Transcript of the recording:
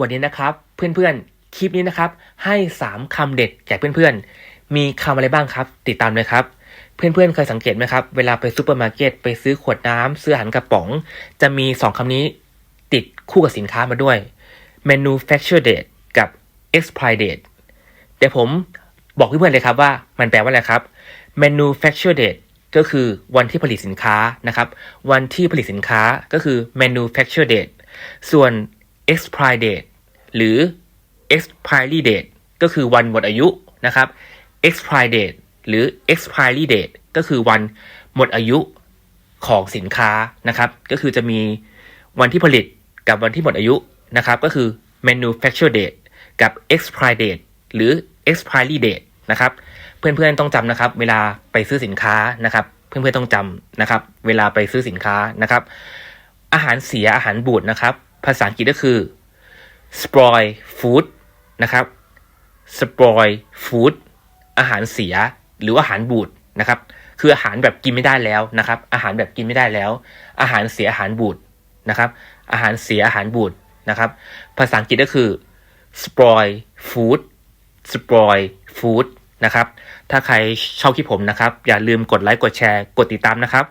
วันนี้นะครับเพื่อนๆ คลิปนี้นะครับ ให้ 3คำเด็ดแก่เพื่อนๆ มีคำอะไรบ้างครับ ติดตามเลยครับเพื่อนๆเคยสังเกตไหมครับ เวลาไปซูเปอร์มาร์เก็ตไปซื้อขวดน้ำซื้ออาหารกระป๋อง จะมี 2คำนี้ติดคู่กับสินค้ามาด้วย manufacture date กับ expire date เดี๋ยวผมบอกเพื่อนๆเลยครับว่ามันแปลว่าอะไรครับ manufacture date ก็คือวันที่ผลิตสินค้านะครับ วันที่ผลิตสินค้าก็คือ manufacture date ส่วน expire date หรือ expiry date ก็คือวันหมดอายุนะครับ expire date หรือ expiry date ก็คือวันหมดอายุของสินค้านะครับ ก็คือจะมีวันที่ผลิตกับวันที่หมดอายุนะครับ ก็คือ manufacture date กับ expire date หรือ expiry date นะครับ เพื่อนๆต้องจำนะครับ เวลาไปซื้อสินค้านะครับ เพื่อนๆต้องจำนะครับ เวลาไปซื้อสินค้านะครับ อาหารเสียอาหารบูดนะครับ ภาษาอังกฤษก็คือ spoil food นะครับ spoil food อาหารเสียหรือว่าอาหารบูดนะครับ คืออาหารแบบกินไม่ได้แล้วนะครับ อาหารแบบกินไม่ได้แล้ว อาหารเสียอาหารบูดนะครับ อาหารเสียอาหารบูดนะครับ ภาษาอังกฤษก็คือ spoil food spoil food นะครับ ถ้าใครชอบคลิปผมนะครับ อย่าลืมกดไลค์ กดแชร์ กดติดตามนะครับ